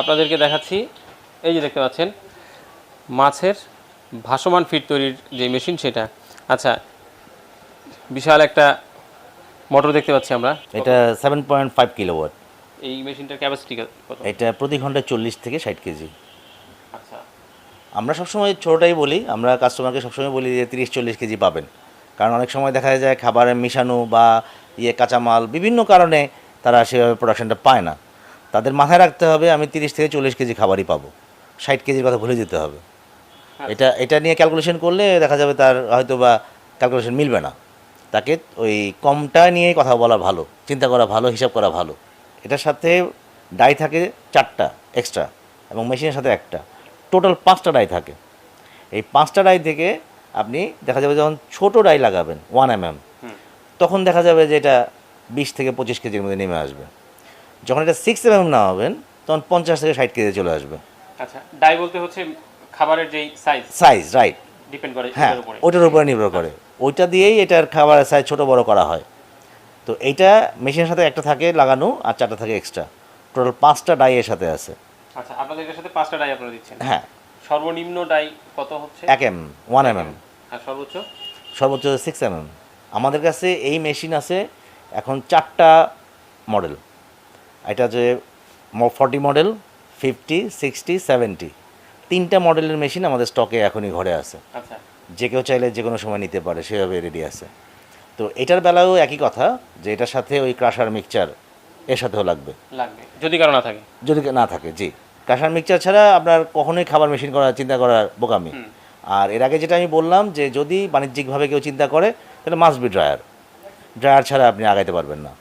আপনাদেরকে দেখাচ্ছি। এই যে দেখতে পাচ্ছেন মাছের ভাসমান ফিট তৈরির যে মেশিন সেটা। আচ্ছা বিশাল একটা মোটর দেখতে পাচ্ছি আমরা। এটা সেভেন পয়েন্ট ফাইভ কিলোওয়াট এই মেশিনটার ক্যাপাসিটি কত? এটা প্রতি ঘন্টায় চল্লিশ থেকে ষাট কেজি আচ্ছা। আমরা সবসময় ছোটোটাই বলি আমরা কাস্টমারকে সবসময় বলি যে তিরিশ চল্লিশ কেজি পাবেন। কারণ অনেক সময় দেখা যায় খাবারে মিশানো বা ইয়ে কাঁচামাল বিভিন্ন কারণে তারা সেভাবে প্রোডাকশনটা পায় না। তাদের মাথায় রাখতে হবে আমি তিরিশ থেকে চল্লিশ কেজি খাবারই পাবো। ষাট কেজির কথা ভুলে যেতে হবে। এটা এটা নিয়ে ক্যালকুলেশন করলে দেখা যাবে তার হয়তো বা ক্যালকুলেশন মিলবে না। তাকে ওই কমটা নিয়ে কথা বলা ভালো চিন্তা করা ভালো হিসাব করা ভালো। এটার সাথে ডাই থাকে চারটা এক্সট্রা এবং মেশিনের সাথে একটা। টোটাল পাঁচটা ডাই থাকে। এই পাঁচটা ডাই থেকে আপনি দেখা যাবে যখন ছোট ডাই লাগাবেন ওয়ান এম তখন দেখা যাবে যে এটা বিশ থেকে পঁচিশ কেজির মধ্যে নেমে আসবে। যখন এটা সিক্স এম এম নেওয়াবেন তখন পঞ্চাশ থেকে ষাট কেজি চলে আসবে। আচ্ছা ডাই বলতে হচ্ছে খাবারের যেই সাইজ সাইজ রাইট ডিপেন্ড করে হ্যাঁ ওটার উপরে। উপরে নির্ভর করে। ওইটা দিয়েই এটার খাবারের সাইজ ছোট বড় করা হয়। তো এইটা মেশিনের সাথে একটা থাকে লাগানো আর চারটা থাকে এক্সট্রা টোটাল পাঁচটা ডাই এর সাথে আছে। আচ্ছা আপনাদের সাথে পাঁচটা ডাই আপনারা দিচ্ছেন। হ্যাঁ। সর্বনিম্ন ডাই কত হচ্ছে? এক এম ওয়ান এম এম আর সর্বোচ্চ? সর্বোচ্চ সিক্স এম এম আমাদের কাছে এই মেশিন আছে এখন চারটা মডেল এটা যে forty model fifty sixty seventy তিনটা মডেলের মেশিন আমাদের স্টকে এখনই ঘরে আছে। আচ্ছা। যে কেউ চাইলে যে কোনো সময় নিতে পারে সেভাবে রেডি আছে। তো এটার বেলাও একই কথা যে এটার সাথে ওই ক্রাশার মিক্সচার এর সাথেও লাগবে। লাগবে। যদি কারও না থাকে। যদি না থাকে জি। ক্রাশার মিক্সচার ছাড়া আপনার কখনোই খাবার মেশিন করার চিন্তা করার বোকামি। আর এর আগে যেটা আমি বললাম যে যদি বাণিজ্যিকভাবে কেউ চিন্তা করে তাহলে মাস্ট বি ড্রায়ার ড্রায়ার ছাড়া আপনি আগাইতে পারবেন না।